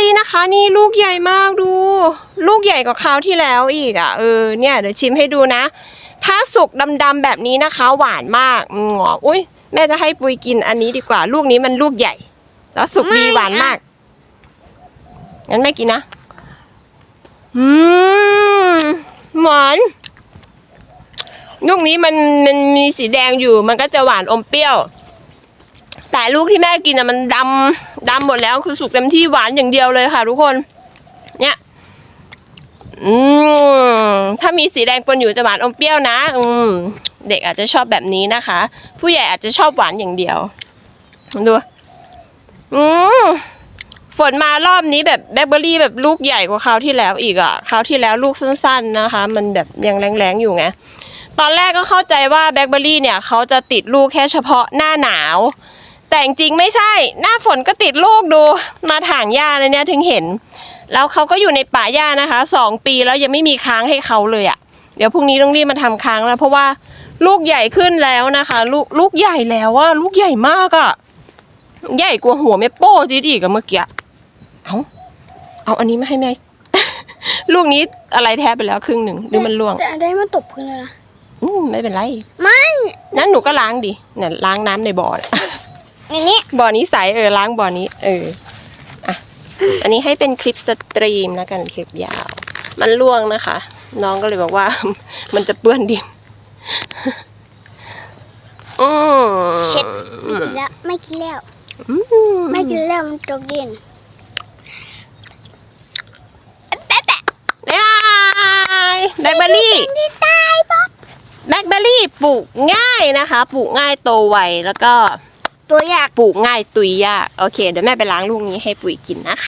รี่นะคะ นี่ลูกใหญ่มากดู ลูกใหญ่กว่าคราวที่แล้วอีกอะเออเนี่ยเดี๋ยวชิมให้ดูนะ ถ้าสุกดำๆแบบนี้นะคะ หวานมากอืมหงออุ้ยแม่จะให้ปุยกินอันนี้ดีกว่า ลูกนี้มันลูกใหญ่ แล้วสุกดีหวานมากงั้นแม่กินนะอืมหวานลูกนี้มันมันมีสีแดงอยู่มันก็จะหวานอมเปรี้ยว แต่ลูกที่แม่กินอะมันดำดำหมดแล้วคือสุกเต็มที่หวานอย่างเดียวเลยค่ะ ทุกคน เนี่ย อืมถ้ามีสีแดงปนอยู่จะหวานอมเปรี้ยวนะ อืม เด็กอาจจะชอบแบบนี้นะคะ ผู้ใหญ่อาจจะชอบหวานอย่างเดียวดู อืมฝนมารอบนี้แบบแบล็คเบอร์รี่แบบลูกใหญ่กว่าคราวที่แล้วอีกอะคราวที่แล้วลูกสั้น ๆนะคะ มันแบบยังแรงๆอยู่ไงตอนแรกก็เข้าใจว่าแบล็คเบอร์รี่เนี่ยเขาจะติดลูกแค่เฉพาะหน้าหนาว แต่จริงๆไม่ใช่ หน้าฝนก็ติดลูกดู มาถางหญ้าในเนี้ยถึงเห็น แล้วเขาก็อยู่ในป่าหญ้านะคะสองปีแล้วยังไม่มีค้างให้เขาเลยอะ่ะ เดี๋ยวพรุ่งนี้ต้องรีบมาทำค้างแล้ว เพราะว่าลูกใหญ่ขึ้นแล้วนะคะ ลูกลูกใหญ่แล้วว่าลูกใหญ่มากอะ่ะใหญ่กว่าหัวแม่โป้จีดอีกอะเมื่อกี้เอาเอาอันนี้มาให้แม่ ลูกนี้อะไรแทบไปแล้วครึ่งหนึ่งหรือมันล่วงแต่อันนี้มันตกพื้นเลยนะอืมไม่เป็นไร ไม่นั่นหนูก็ล้างดิเนี่ยล้างน้ำในบ่อน่ะ ในนี้บ่อนี้ใสเออล้างบ่อนี้ เอออะอันนี้ให้เป็นคลิปสตรีมแล้วกันคลิปยาว มันล่วงนะคะ น้องก็เลยบอกว่า มันจะเปื้อนดินอืมเช็ดไม่กินแล้วไม่กินแล้วอืมไม่กินแล้วมันตกดินแปะแปะบ๊ายบายแบล็คเบอร์รี่ดีตายป๊อป แบล็คเบอร์รี่ปลูกง่ายนะคะ ปลูกง่ายโตไวแล้วก็ ตัวยากปลูกง่ายตุยยาก โอเค เดี๋ยวแม่ไปล้างลูกนี้ให้ปุ๋ยกินนะคะ